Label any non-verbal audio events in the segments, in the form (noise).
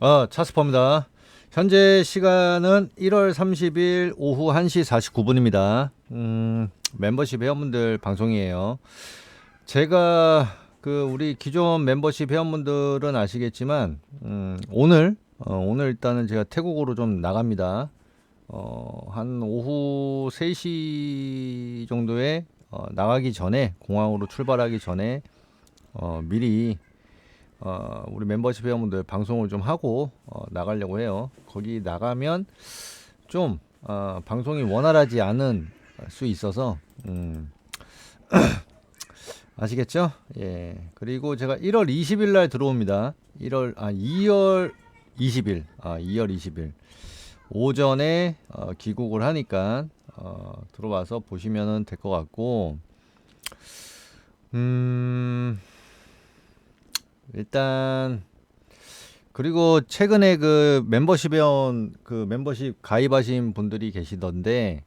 아, 차스퍼입니다. 현재 시간은 1월 30일 오후 1시 49분입니다. 음, 멤버십 회원분들 방송이에요. 제가 그 우리 기존 멤버십 회원분들은 아시겠지만 음, 오늘 어, 오늘 일단은 제가 태국으로 좀 나갑니다. 어, 한 오후 3시 정도에 어, 나가기 전에 공항으로 출발하기 전에 어, 미리 어, 우리 멤버십 회원분들 방송을 좀 하고 어, 나가려고 해요. 거기 나가면 좀 어, 방송이 원활하지 않은 수 있어서 음, (clears throat) 아시겠죠? 예. 그리고 제가 1월 20일 날 들어옵니다. 1월 아 2월 20일 아 2월 20일 오전에 어, 귀국을 하니까 어, 들어와서 보시면은 될 것 같고 음. 일단 그리고 최근에 그 멤버십 회원 그 멤버십 가입하신 분들이 계시던데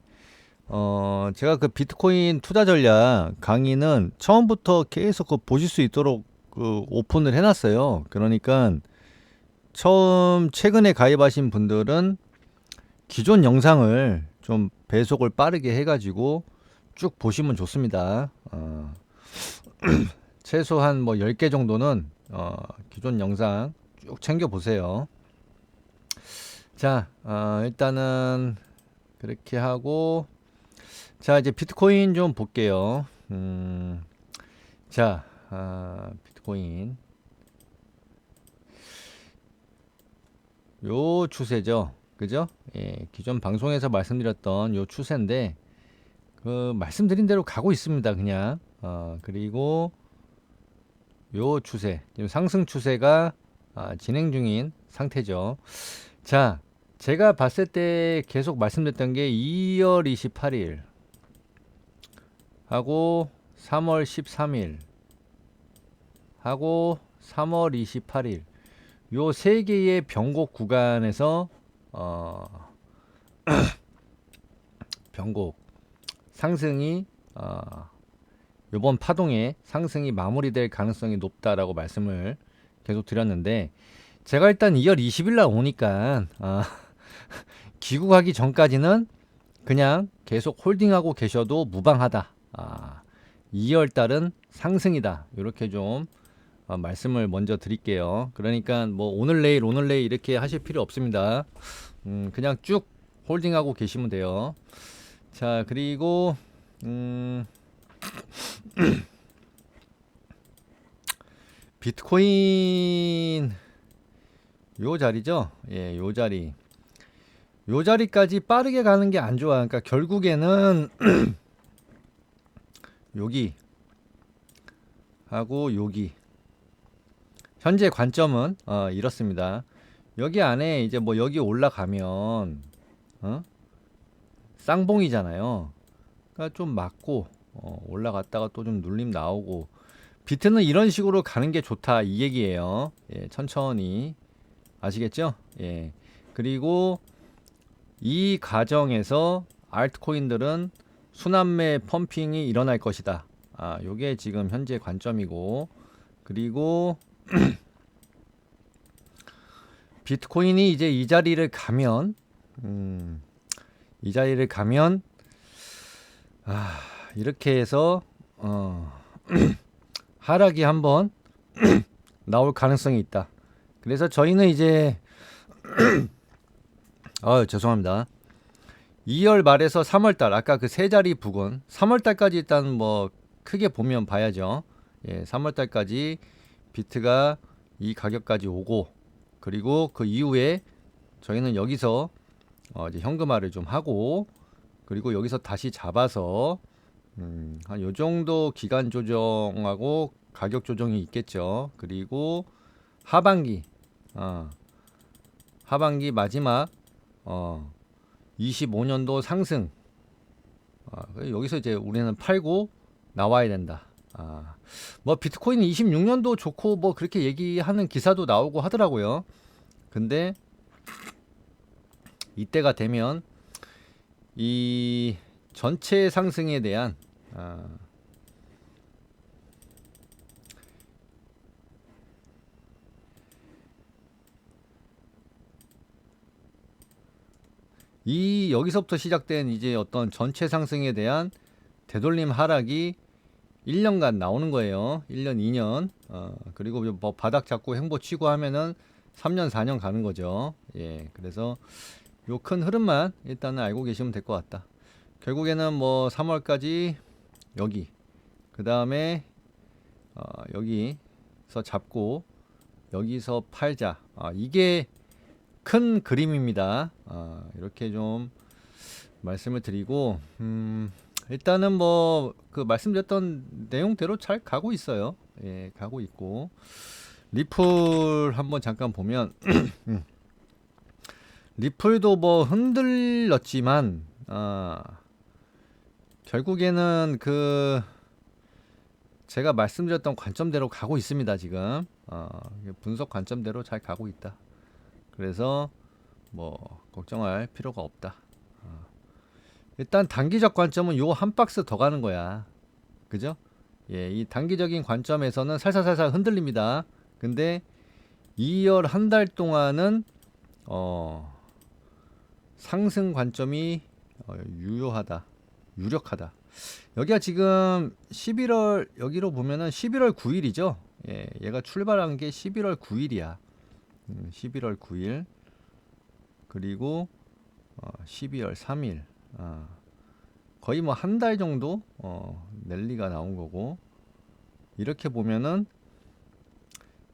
어 제가 그 비트코인 투자 전략 강의는 처음부터 계속 그 보실 수 있도록 그 오픈을 해놨어요. 그러니까 처음 최근에 가입하신 분들은 기존 영상을 좀 배속을 빠르게 해가지고 쭉 보시면 좋습니다. 어, (clears throat) 최소한 뭐 10개 정도는 어, 기존 영상 쭉 챙겨 보세요. 자, 어, 일단은 그렇게 하고 자 이제 비트코인 좀 볼게요. 음, 자, 아, 비트코인 요 추세죠, 그죠? 예, 기존 방송에서 말씀드렸던 요 추세인데 그 말씀드린 대로 가고 있습니다, 그냥. 어, 그리고 요 추세, 지금 상승 추세가 아, 진행 중인 상태죠. 자, 제가 봤을 때 계속 말씀드렸던 게 2월 28일 하고 3월 13일 하고 3월 28일 요 세 개의 변곡 구간에서 어 (clears throat) 변곡 상승이 어 요번 파동의 상승이 마무리될 가능성이 높다라고 말씀을 계속 드렸는데 제가 일단 2월 20일 날 오니까 아, (laughs) 귀국하기 전까지는 그냥 계속 홀딩하고 계셔도 무방하다. 아, 2월 달은 상승이다. 이렇게 좀 어, 말씀을 먼저 드릴게요. 그러니까 뭐 오늘 내일 오늘 내일 이렇게 하실 필요 없습니다. 음, 그냥 쭉 홀딩하고 계시면 돼요. 자 그리고 음, (clears throat) 비트코인 요 자리죠? 예, 요 자리. 요 자리까지 빠르게 가는 게 안 좋아. 그러니까 결국에는 (clears throat) 여기 하고 여기 현재 관점은 어, 이렇습니다. 여기 안에 이제 뭐 여기 올라가면 어? 쌍봉이잖아요. 그러니까 좀 맞고 어, 올라갔다가 또 좀 눌림 나오고 비트는 이런 식으로 가는 게 좋다 이 얘기예요. 예, 천천히 아시겠죠? 예. 그리고 이 과정에서 알트코인들은 순환매 펌핑이 일어날 것이다. 아, 요게 지금 현재 관점이고 그리고 (clears throat) 비트코인이 이제 이 자리를 가면 음, 이 자리를 가면 아, 이렇게 해서 어, (clears throat) 하락이 한번 (clears throat) 나올 가능성이 있다. 그래서 저희는 이제 (clears throat) 아 죄송합니다. 2월 말에서 3월 달 아까 그 세 자리 부근 3월 달까지 일단 뭐 크게 보면 봐야죠. 예, 3월 달까지 비트가 이 가격까지 오고 그리고 그 이후에 저희는 여기서 어 이제 현금화를 좀 하고 그리고 여기서 다시 잡아서 음, 한 요 정도 기간 조정하고 가격 조정이 있겠죠. 그리고 하반기, 어, 하반기 마지막 어, 25년도 상승. 어, 여기서 이제 우리는 팔고 나와야 된다. 아, 뭐 비트코인 26년도 좋고 뭐 그렇게 얘기하는 기사도 나오고 하더라고요. 근데 이때가 되면 이 전체 상승에 대한 아, 이 여기서부터 시작된 이제 어떤 전체 상승에 대한 되돌림 하락이 1년간 나오는 거예요. 1년, 2년. 어, 그리고 뭐 바닥 잡고 행보 치고 하면은 3년, 4년 가는 거죠. 예. 그래서 요 큰 흐름만 일단은 알고 계시면 될 것 같다. 결국에는 뭐 3월까지 여기 그 다음에 어, 여기서 잡고 여기서 팔자. 아, 이게 큰 그림입니다. 아, 이렇게 좀 말씀을 드리고 음, 일단은 뭐 그 말씀드렸던 내용대로 잘 가고 있어요. 예, 가고 있고 리플 한번 잠깐 보면 (clears throat) 음. 리플도 뭐 흔들렸지만 아, 결국에는 그 제가 말씀드렸던 관점대로 가고 있습니다 지금. 어, 분석 관점대로 잘 가고 있다. 그래서 뭐 걱정할 필요가 없다. 어. 일단 단기적 관점은 요 한 박스 더 가는 거야. 그죠? 예, 이 단기적인 관점에서는 살살살살 흔들립니다. 근데 2월 한 달 동안은 어 상승 관점이 어, 유효하다 유력하다 여기가 지금 11월 여기로 보면은 11월 9일이죠. 예, 얘가 출발한 게 11월 9일이야. 음, 11월 9일 그리고 어, 12월 3일. 아, 거의 뭐 한 달 정도 어, 랠리가 나온 거고 이렇게 보면은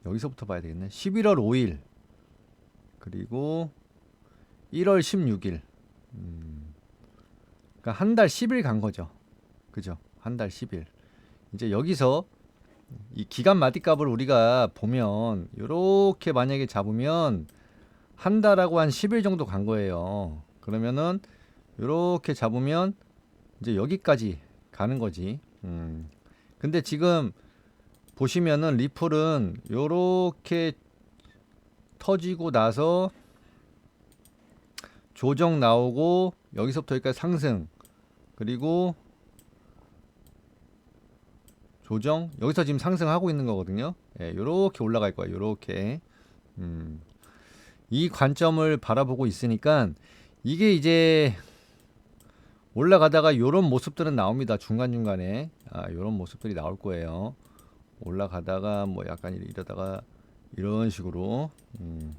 여기서부터 봐야 되겠네. 11월 5일 그리고 1월 16일. 음, 그러니까 한 달 10일 간 거죠. 그죠? 한 달 10일. 이제 여기서 이 기간 마디 값을 우리가 보면 요렇게 만약에 잡으면 한 달하고 한 10일 정도 간 거예요. 그러면은 요렇게 잡으면 이제 여기까지 가는 거지. 음. 근데 지금 보시면은 리플은 요렇게 터지고 나서 조정 나오고 여기서부터 여기까지 상승 그리고 조정 여기서 지금 상승하고 있는 거거든요. 예, 요렇게 올라갈 거예요. 요렇게 음, 이 관점을 바라보고 있으니까 이게 이제 올라가다가 요런 모습들은 나옵니다. 중간 중간에 아, 요런 모습들이 나올 거예요. 올라가다가 뭐 약간 이러다가 이런 식으로 음,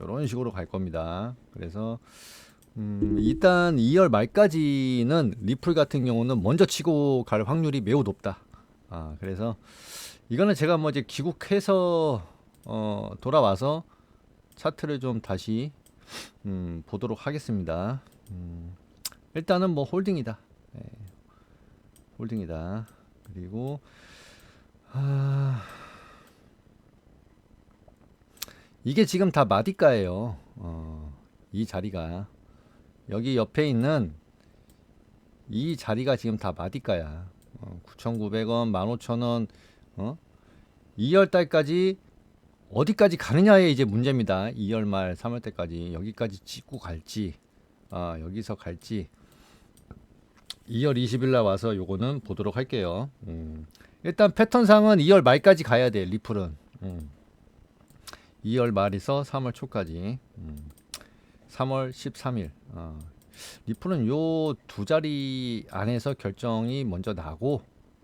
이런 식으로 갈 겁니다. 그래서 음, 일단 2월 말까지는 리플 같은 경우는 먼저 치고 갈 확률이 매우 높다. 아, 그래서 이거는 제가 뭐 이제 귀국해서 어, 돌아와서 차트를 좀 다시 음, 보도록 하겠습니다. 음, 일단은 뭐 홀딩이다. 예, 홀딩이다. 그리고 아, 이게 지금 다 마디가예요. 어, 이 자리가 여기 옆에 있는 이 자리가 지금 다 마디가야. 어, 9,900원, 15,000원, 어? 2월 달까지 어디까지 가느냐에 이제 문제입니다. 2월 말, 3월 때까지 여기까지 찍고 갈지, 아 여기서 갈지 2월 20일 날 와서 요거는 보도록 할게요. 음. 일단 패턴상은 2월 말까지 가야 돼. 리플은. 음. 2월 말에서 3월 초까지. 음. 3월 13일. 어. 리플은 요 두 자리 안에서 결정이 먼저 나고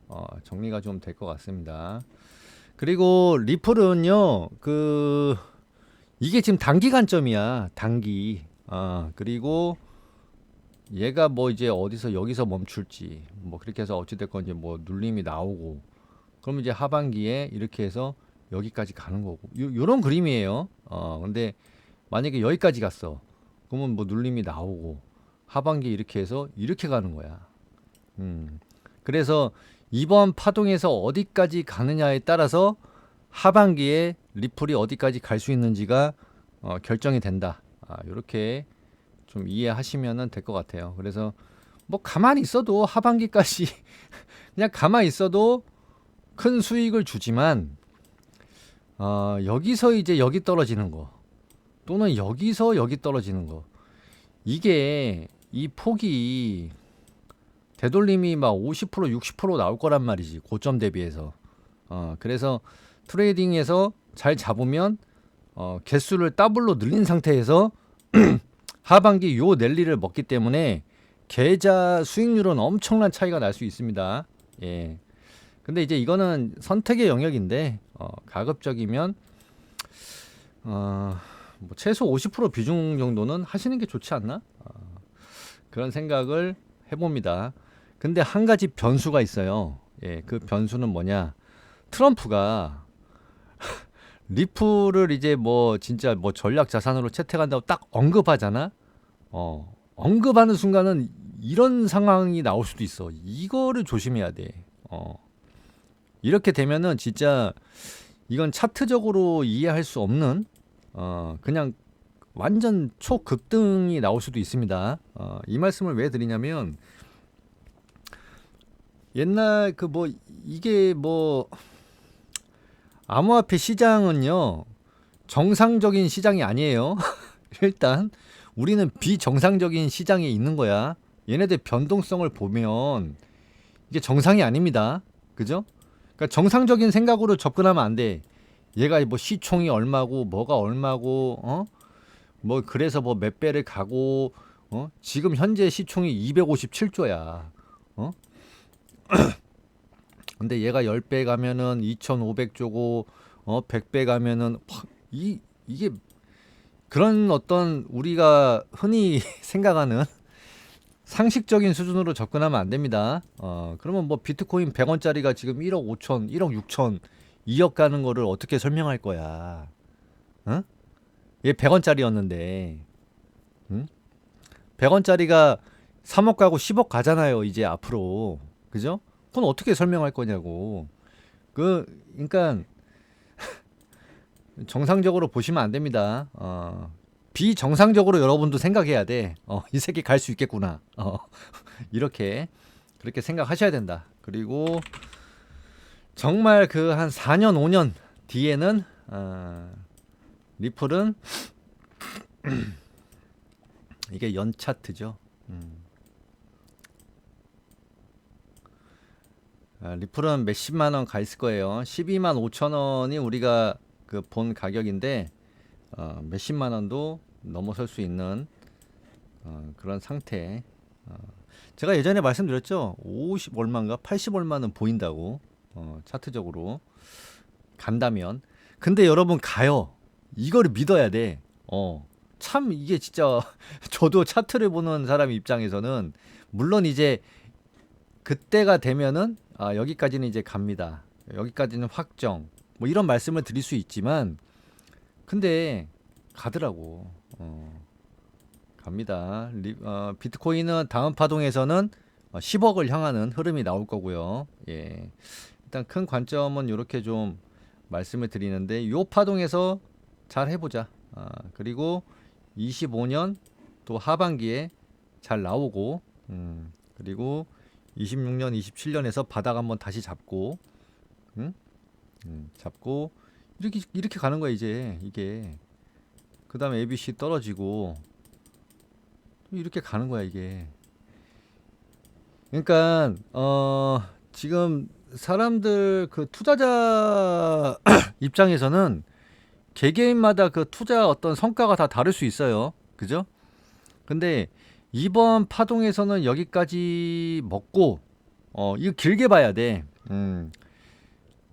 어, 정리가 좀 될 것 같습니다. 그리고 리플은요, 그 이게 지금 단기 관점이야, 단기. 어, 그리고 얘가 뭐 이제 어디서 여기서 멈출지, 뭐 그렇게 해서 어찌됐건 이제 뭐 눌림이 나오고, 그럼 이제 하반기에 이렇게 해서 여기까지 가는 거고, 요, 요런 그림이에요. 어, 근데 만약에 여기까지 갔어. 그러면 뭐 눌림이 나오고, 하반기 이렇게 해서 이렇게 가는 거야. 음. 그래서 이번 파동에서 어디까지 가느냐에 따라서 하반기에 리플이 어디까지 갈 수 있는지가 어, 결정이 된다. 아, 이렇게 좀 이해하시면 될 것 같아요. 그래서 뭐 가만히 있어도 하반기까지 (laughs) 그냥 가만히 있어도 큰 수익을 주지만 어, 여기서 이제 여기 떨어지는 거 또는 여기서 여기 떨어지는 거 이게 이 폭이 되돌림이 막 50% 60% 나올 거란 말이지 고점 대비해서 어 그래서 트레이딩에서 잘 잡으면 어 개수를 더블로 늘린 상태에서 (clears throat) 하반기 요 랠리를 먹기 때문에 계좌 수익률은 엄청난 차이가 날 수 있습니다. 예. 근데 이제 이거는 선택의 영역인데 어, 가급적이면 어, 뭐 최소 50% 비중 정도는 하시는 게 좋지 않나? 어, 그런 생각을 해봅니다. 근데 한 가지 변수가 있어요. 예, 그 변수는 뭐냐? 트럼프가 (laughs) 리플을 이제 뭐 진짜 뭐 전략 자산으로 채택한다고 딱 언급하잖아. 어, 언급하는 순간은 이런 상황이 나올 수도 있어. 이거를 조심해야 돼. 어. 이렇게 되면은 진짜 이건 차트적으로 이해할 수 없는 어, 그냥 완전 초급등이 나올 수도 있습니다. 어, 이 말씀을 왜 드리냐면 옛날 그 뭐 이게 뭐 암호화폐 시장은요 정상적인 시장이 아니에요. (laughs) 일단 우리는 비정상적인 시장에 있는 거야. 얘네들 변동성을 보면 이게 정상이 아닙니다. 그죠? 그러니까 정상적인 생각으로 접근하면 안 돼. 얘가 뭐 시총이 얼마고 뭐가 얼마고 어? 뭐 그래서 뭐 몇 배를 가고 어? 지금 현재 시총이 257조야. 어? (clears throat) 근데 얘가 10배 가면은 2,500조고 어 100배 가면은 확이 이게 그런 어떤 우리가 흔히 (laughs) 생각하는 상식적인 수준으로 접근하면 안 됩니다. 어, 그러면 뭐 비트코인 100원짜리가 지금 1억 5천, 1억 6천, 2억 가는 거를 어떻게 설명할 거야? 응? 얘 100원짜리였는데. 응? 100원짜리가 3억 가고 10억 가잖아요, 이제 앞으로. 그죠? 그건 어떻게 설명할 거냐고. 그 그러니까 (laughs) 정상적으로 보시면 안 됩니다. 어, 비정상적으로 여러분도 생각해야 돼. 어, 이 새끼 갈 수 있겠구나. 어, (laughs) 이렇게 그렇게 생각하셔야 된다. 그리고 정말 그 한 4년 5년 뒤에는 어, 리플은 (clears throat) 이게 연 차트죠. 음. 아, 리플은 몇십만 원 가 있을 거예요. 12만 5천 원이 우리가 그 본 가격인데 어, 몇십만 원도 넘어설 수 있는 어, 그런 상태. 어, 제가 예전에 말씀드렸죠. 50 얼마인가 80 얼마는 보인다고 어, 차트적으로 간다면. 근데 여러분 가요. 이거를 믿어야 돼. 어. 참 이게 진짜 (laughs) 저도 차트를 보는 사람 입장에서는 물론 이제 그때가 되면은 아, 여기까지는 이제 갑니다. 여기까지는 확정. 뭐 이런 말씀을 드릴 수 있지만 근데 가더라고. 어, 갑니다. 리, 어, 비트코인은 다음 파동에서는 어, 10억을 향하는 흐름이 나올 거고요. 예. 일단 큰 관점은 이렇게 좀 말씀을 드리는데 요 파동에서 잘 해보자. 아, 그리고 25년 또 하반기에 잘 나오고 음, 그리고 26년, 27년에서 바닥 한번 다시 잡고, 응? 음, 잡고 이렇게 이렇게 가는 거야 이제 이게. 그 다음에 ABC 떨어지고 이렇게 가는 거야 이게. 그러니까 어 지금 사람들 그 투자자 (clears throat) 입장에서는 개개인마다 그 투자 어떤 성과가 다 다를 수 있어요. 그죠? 근데 이번 파동에서는 여기까지 먹고 어 이거 길게 봐야 돼. 음.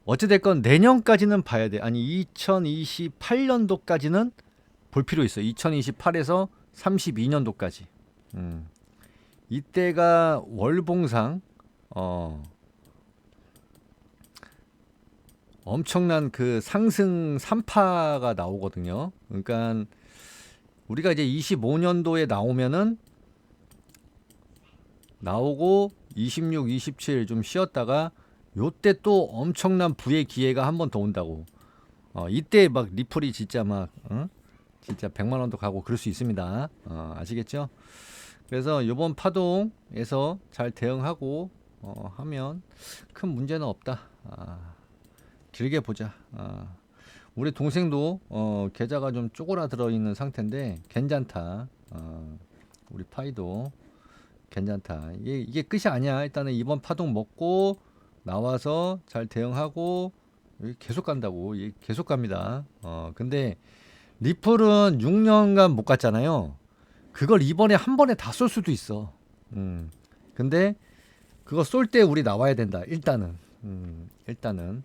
어찌 됐건 내년까지는 봐야 돼. 아니 2028년도까지는 볼 필요 있어. 2028에서 32년도까지. 음. 이때가 월봉상 어 엄청난 그 상승 3파가 나오거든요. 그러니까 우리가 이제 25년도에 나오면은 나오고 26, 27 좀 쉬었다가 요때 또 엄청난 부의 기회가 한 번 더 온다고. 어, 이때 막 리플이 진짜 막 어? 진짜 100만 원도 가고 그럴 수 있습니다. 어, 아시겠죠? 그래서 요번 파동에서 잘 대응하고 어, 하면 큰 문제는 없다. 아, 길게 보자. 아, 우리 동생도 어, 계좌가 좀 쪼그라들어 있는 상태인데 괜찮다. 어, 우리 파이도 괜찮다. 이게, 이게 끝이 아니야. 일단은 이번 파동 먹고 나와서 잘 대응하고 계속 간다고. 계속 갑니다. 어, 근데 리플은 6년간 못 갔잖아요. 그걸 이번에 한 번에 다 쏠 수도 있어. 음. 근데 그거 쏠 때 우리 나와야 된다. 일단은. 음. 일단은 야,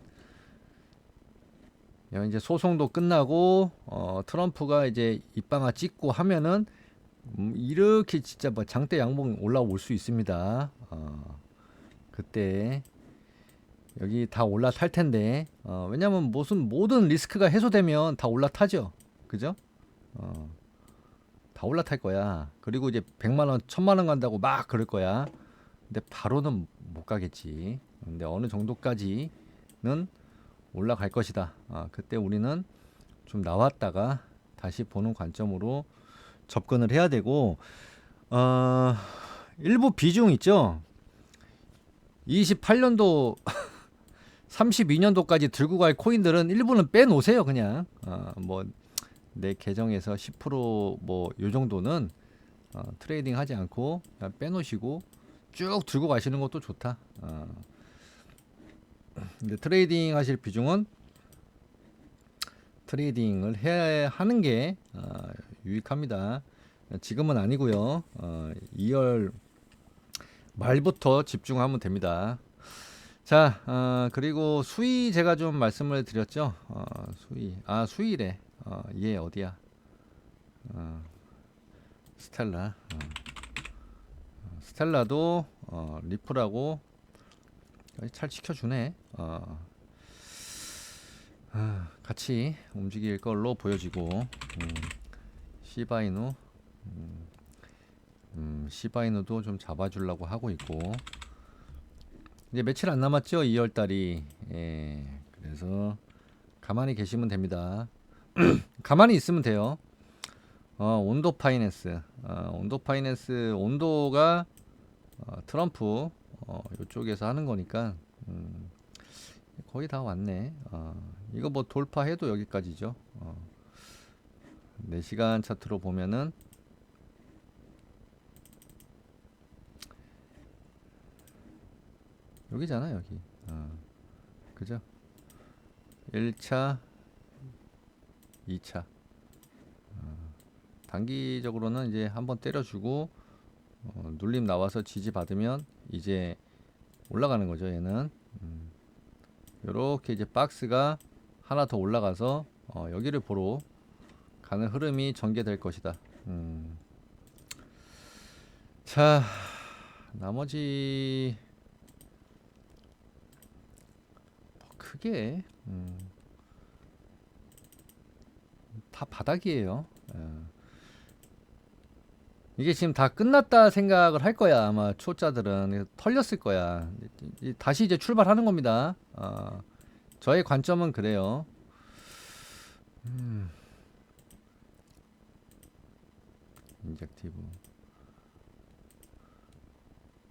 이제 소송도 끝나고 어, 트럼프가 이제 입방아 찍고 하면은 음, 이렇게 진짜 뭐 장대 양봉 올라올 수 있습니다. 어, 그때 여기 다 올라탈 텐데 어, 왜냐면 무슨 모든 리스크가 해소되면 다 올라타죠. 그죠? 어, 다 올라탈 거야. 그리고 이제 100만 원, 1000만 원 간다고 막 그럴 거야. 근데 바로는 못 가겠지. 근데 어느 정도까지는 올라갈 것이다. 아, 그때 우리는 좀 나왔다가 다시 보는 관점으로 접근을 해야 되고 어, 일부 비중 있죠. 28년도 32년도까지 (laughs) 들고 갈 코인들은 일부는 빼놓으세요 그냥 어, 뭐내 계정에서 10%뭐 요 정도는 어, 트레이딩 하지 않고 빼놓으시고 쭉 들고 가시는 것도 좋다 어. 트레이딩 하실 비중은 트레이딩을 해야 하는 게 어, 유익합니다 지금은 아니고요 어, 2월 말부터 집중하면 됩니다 자, 어, 그리고 수위 제가 좀 말씀을 드렸죠. 어, 수위, 아 수위래. 어, 얘 어디야? 어, 스텔라. 어. 어, 스텔라도 어, 리플하고 잘 지켜주네. 어, 아, 같이 움직일 걸로 보여지고 음, 시바이누, 음, 음, 시바이누도 좀 잡아주려고 하고 있고. 이제 며칠 안 남았죠? 2월 달이. 예 그래서 가만히 계시면 됩니다. (clears throat) 가만히 있으면 돼요. 어 온도 파이낸스. 어, 온도 파이낸스 온도가 어, 트럼프 어, 이쪽에서 하는 거니까 음, 거의 다 왔네 어, 이거 뭐 돌파해도 여기까지죠 어, 4시간 차트로 보면은 여기잖아 여기 어. 그죠 1차 2차 어. 단기적으로는 이제 한번 때려주고 어, 눌림 나와서 지지 받으면 이제 올라가는 거죠 얘는 음. 요렇게 이제 박스가 하나 더 올라가서 어, 여기를 보러 가는 흐름이 전개될 것이다 음. 자 나머지 크게 음, 다 바닥이에요. 예. 이게 지금 다 끝났다 생각을 할 거야 아마 초짜들은. 털렸을 거야. 이- 다시 이제 출발하는 겁니다. 어, 저의 관점은 그래요. 음. 인젝티브.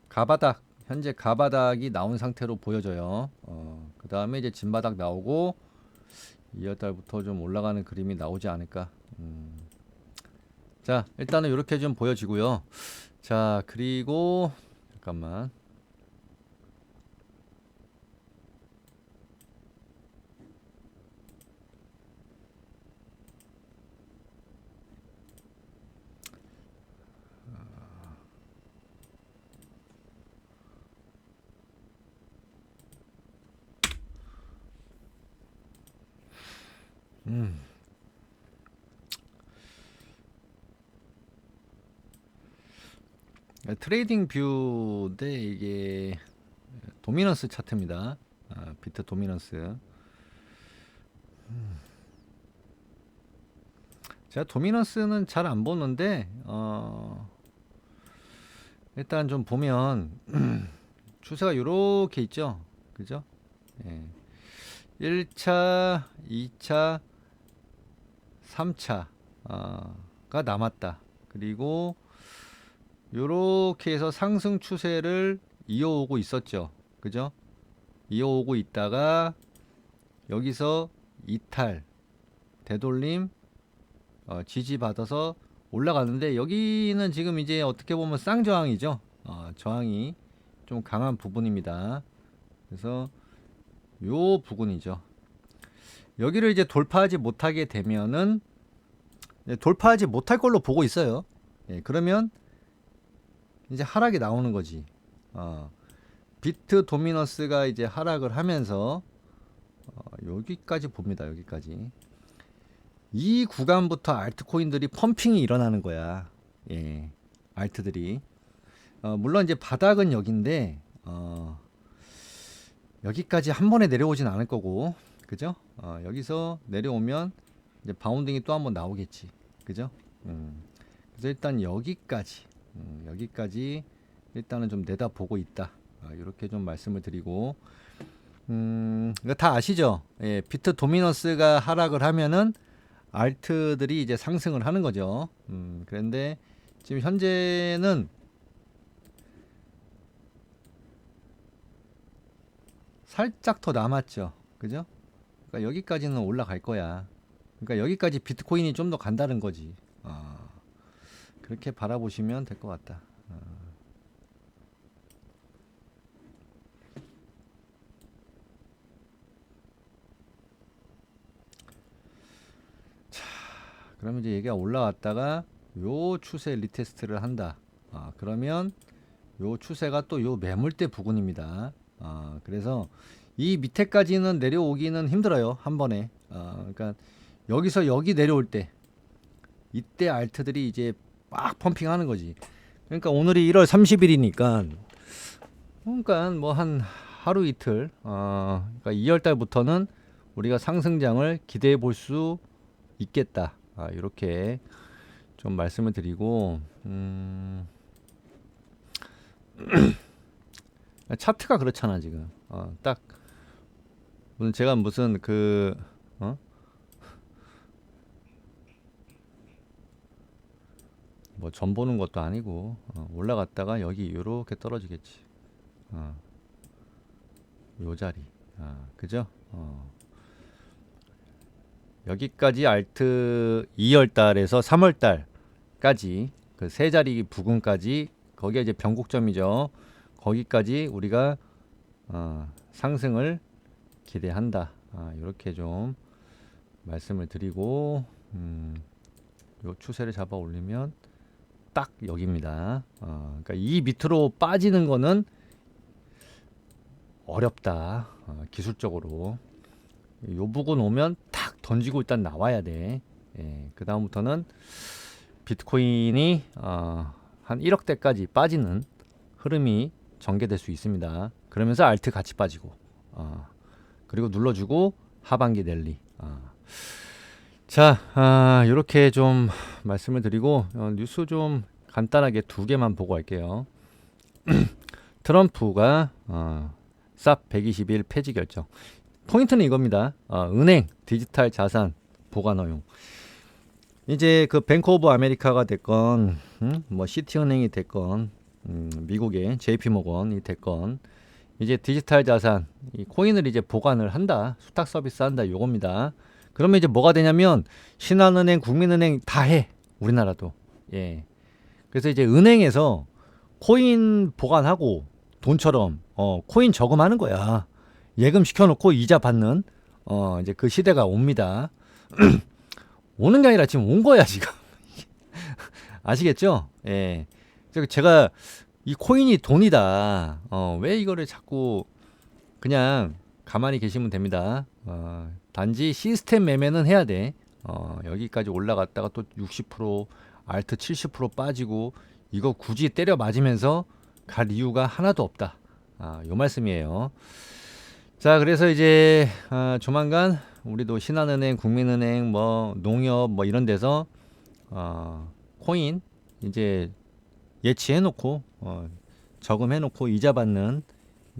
가바닥. 현재 가바닥이 나온 상태로 보여져요. 어, 그 다음에 이제 진바닥 나오고 2월달부터 좀 올라가는 그림이 나오지 않을까. 음. 자 일단은 이렇게 좀 보여지고요 자 그리고 잠깐만 음. 트레이딩 뷰인데 이게 도미넌스 차트입니다. 아, 비트 도미넌스. 음. 제가 도미넌스는 잘 안 보는데 어, 일단 좀 보면 (clears throat) 추세가 이렇게 있죠. 그죠? 예. 1차, 2차, 3차가 남았다. 그리고 요렇게 해서 상승 추세를 이어오고 있었죠. 그죠? 이어오고 있다가 여기서 이탈, 되돌림, 어, 지지받아서 올라가는데 여기는 지금 이제 어떻게 보면 쌍저항이죠. 어, 저항이 좀 강한 부분입니다. 그래서 요 부분이죠. 여기를 이제 돌파하지 못하게 되면은 네, 돌파하지 못할 걸로 보고 있어요. 예, 그러면 이제 하락이 나오는 거지. 어, 비트 도미너스가 이제 하락을 하면서 어, 여기까지 봅니다. 여기까지. 이 구간부터 알트코인들이 펌핑이 일어나는 거야. 예. 알트들이. 어, 물론 이제 바닥은 여긴데 어, 여기까지 한 번에 내려오진 않을 거고. 그죠? 어, 여기서 내려오면 이제 바운딩이 또 한 번 나오겠지. 그죠? 음. 그래서 일단 여기까지 음, 여기까지 일단은 좀 내다보고 있다. 아, 이렇게 좀 말씀을 드리고 음, 다 아시죠? 예, 비트 도미너스가 하락을 하면은 알트들이 이제 상승을 하는 거죠. 음, 그런데 지금 현재는 살짝 더 남았죠. 그죠? 그러니까 여기까지는 올라갈 거야. 그러니까 여기까지 비트코인이 좀 더 간다는 거지. 아, 그렇게 바라보시면 될 것 같다. 아. 그러면 이제 얘가 올라왔다가 요 추세 리테스트를 한다. 아, 그러면 요 추세가 또 요 매물대 부근입니다. 아, 그래서 이 밑에까지는 내려오기는 힘들어요. 한 번에. 아, 그러니까 여기서 여기 내려올 때 이때 알트들이 이제 막 펌핑하는 거지. 그러니까 오늘이 1월 30일이니까 그러니까 뭐 한 하루 이틀 어, 그러니까 2월 달부터는 우리가 상승장을 기대해 볼 수 있겠다. 아, 이렇게 좀 말씀을 드리고 음, (clears throat) 차트가 그렇잖아 지금. 어, 딱 무슨 제가 무슨 그 어? 뭐전 보는 것도 아니고 어, 올라갔다가 여기 요렇게 떨어지겠지. 어, 요 자리. 아, 그죠? 어. 여기까지 알트 2월 달에서 3월 달까지 그 세 자리 부근까지 거기에 이제 변곡점이죠. 거기까지 우리가 어, 상승을 기대한다. 아, 이렇게 좀 말씀을 드리고 음, 요 추세를 잡아 올리면 딱 여기입니다. 어, 그러니까 이 밑으로 빠지는 거는 어렵다. 어, 기술적으로 요 부근 오면 탁 던지고 일단 나와야 돼. 예, 그 다음부터는 비트코인이 어, 한 1억 대까지 빠지는 흐름이 전개될 수 있습니다. 그러면서 알트 같이 빠지고, 어, 그리고 눌러주고 하반기 랠리. 어. 자, 아, 이렇게 좀 말씀을 드리고 어, 뉴스 좀 간단하게 두 개만 보고 할게요. (clears throat) 트럼프가 어, 쌉121 폐지 결정. 포인트는 이겁니다. 어, 은행 디지털 자산 보관 허용. 이제 그 뱅크 오브 아메리카가 됐건 음? 뭐 시티은행이 됐건 음, 미국의 JP 모건이 됐건 이제 디지털 자산 이 코인을 이제 보관을 한다 수탁 서비스 한다 요겁니다. 그러면 이제 뭐가 되냐면 신한은행, 국민은행 다 해. 우리나라도. 예. 그래서 이제 은행에서 코인 보관하고 돈처럼 어 코인 저금하는 거야. 예금 시켜놓고 이자 받는 어 이제 그 시대가 옵니다. (clears throat) 오는 게 아니라 지금 온 거야 지금. (laughs) 아시겠죠? 예. 제가 이 코인이 돈이다. 어, 왜 이거를 자꾸 그냥 가만히 계시면 됩니다. 어, 단지 시스템 매매는 해야 돼. 어, 여기까지 올라갔다가 또 60% 알트 70% 빠지고 이거 굳이 때려 맞으면서 갈 이유가 하나도 없다. 아, 요 말씀이에요. 자, 그래서 이제 아, 조만간 우리도 신한은행, 국민은행, 뭐 농협 뭐 이런 데서 어, 코인 이제 예치해놓고 어, 저금해놓고 이자 받는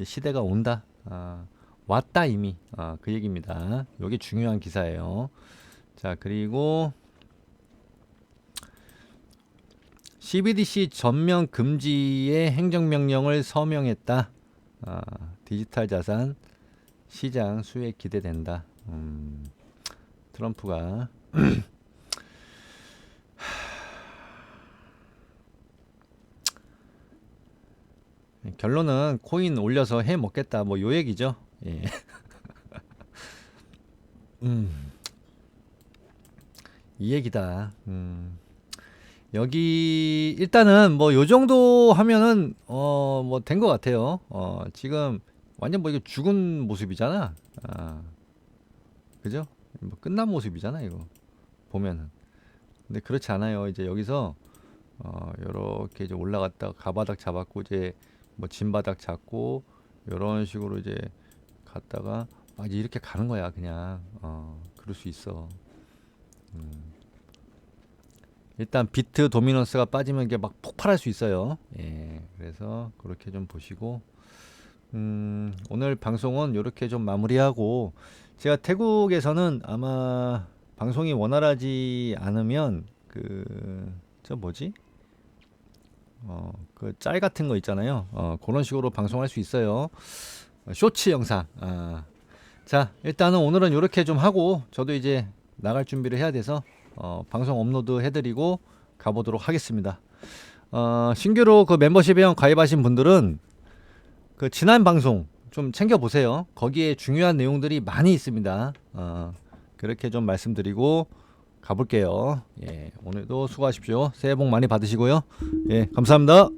시대가 온다. 아, 왔다 이미 아, 그 얘기입니다. 여기 중요한 기사예요. 자 그리고 CBDC 전면 금지의 행정명령을 서명했다. 아, 디지털 자산 시장 수혜 기대된다. 음, 트럼프가 (clears throat) 결론은 코인 올려서 해 먹겠다. 뭐 요 얘기죠. 예. (laughs) 음. 이 얘기다. 음. 여기 일단은 뭐 요 정도 하면은 어 뭐 된 것 같아요. 어 지금 완전 뭐 이거 죽은 모습이잖아. 아 그죠? 뭐 끝난 모습이잖아 이거 보면은. 근데 그렇지 않아요. 이제 여기서 어 요렇게 이제 올라갔다 가바닥 잡았고 이제 뭐 진바닥 잡고 요런 식으로 이제 갔다가 아 이제 이렇게 가는 거야 그냥 어 그럴 수 있어. 음. 일단 비트 도미넌스가 빠지면 이게 막 폭발할 수 있어요. 예, 그래서 그렇게 좀 보시고 음, 오늘 방송은 이렇게 좀 마무리하고 제가 태국에서는 아마 방송이 원활하지 않으면 그 저 뭐지? 어, 그 짤 같은 거 있잖아요. 어, 그런 식으로 방송할 수 있어요. 어, 쇼츠 영상. 아. 자, 일단은 오늘은 이렇게 좀 하고 저도 이제 나갈 준비를 해야 돼서 어, 방송 업로드 해드리고 가보도록 하겠습니다. 어, 신규로 그 멤버십 회원 가입하신 분들은 그 지난 방송 좀 챙겨 보세요. 거기에 중요한 내용들이 많이 있습니다. 어, 그렇게 좀 말씀드리고 가볼게요. 예, 오늘도 수고하십시오. 새해 복 많이 받으시고요. 예, 감사합니다.